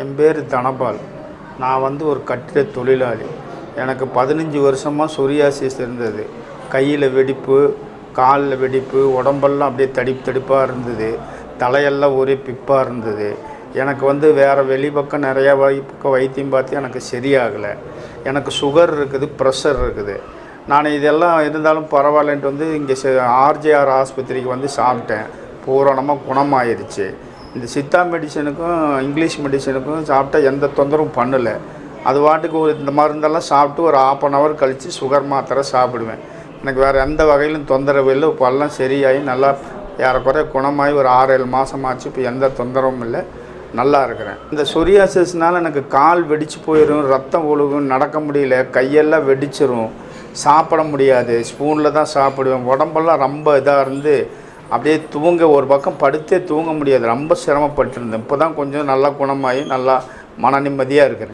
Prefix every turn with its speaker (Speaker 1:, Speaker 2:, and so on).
Speaker 1: என் பேர் தனபால். நான் வந்து ஒரு கட்டிட தொழிலாளி. எனக்கு பதினஞ்சு வருஷமாக சொரியாசிஸ் இருந்தது. கையில் வெடிப்பு காலில் வெடிப்பு உடம்பெல்லாம் அப்படியே தடிப்பு தடிப்பாக இருந்தது. தலையெல்லாம் ஒரே பிப்பாக இருந்தது. எனக்கு வந்து வேறு வெளிப்பக்கம் நிறையா வைப்பக்கம் பக்கம் வைத்தியம் பார்த்து எனக்கு சரியாகலை. எனக்கு சுகர் இருக்குது ப்ரெஷர் இருக்குது. நான் இதெல்லாம் இருந்தாலும் பரவாயில்லன்ட்டு வந்து இங்கே ஆர்ஜேஆர் ஆஸ்பத்திரிக்கு வந்து சாப்பிட்டேன். பூரணமாக குணமாயிருச்சு. இந்த சித்தா மெடிசனுக்கும் இங்கிலீஷ் மெடிசனுக்கும் சாப்பிட்டா எந்த தொந்தரவும் பண்ணலை. அது வாட்டுக்கு ஒரு இந்த மருந்தெல்லாம் சாப்பிட்டு ஒரு ஆஃப் அன் ஹவர் கழித்து சுகர் மாத்திரை சாப்பிடுவேன். எனக்கு வேறு எந்த வகையிலும் தொந்தரவு இல்லை. இப்போ எல்லாம் சரியாகி நல்லா ஏறக்குறைய குணமாகி ஒரு ஆறு ஏழு மாதமாச்சு இப்போ எந்த தொந்தரவும் இல்லை. நல்லா இருக்கிறேன். இந்த சொரியாசஸ்னால் எனக்கு கால் வெடிச்சு போயிடும் ரத்தம் ஒழுகும் நடக்க முடியல கையெல்லாம் வெடிச்சிரும். சாப்பிட முடியாது. ஸ்பூனில் தான் சாப்பிடுவேன். உடம்பெல்லாம் ரொம்ப இதாக இருந்து அப்படியே தூங்க ஒரு பக்கம் படுத்தே தூங்க முடியாது. ரொம்ப சிரமப்பட்டிருந்தேன். இப்போ தான் கொஞ்சம் நல்லா குணமாகி நல்லா மன நிம்மதியாக இருக்கிறேன்.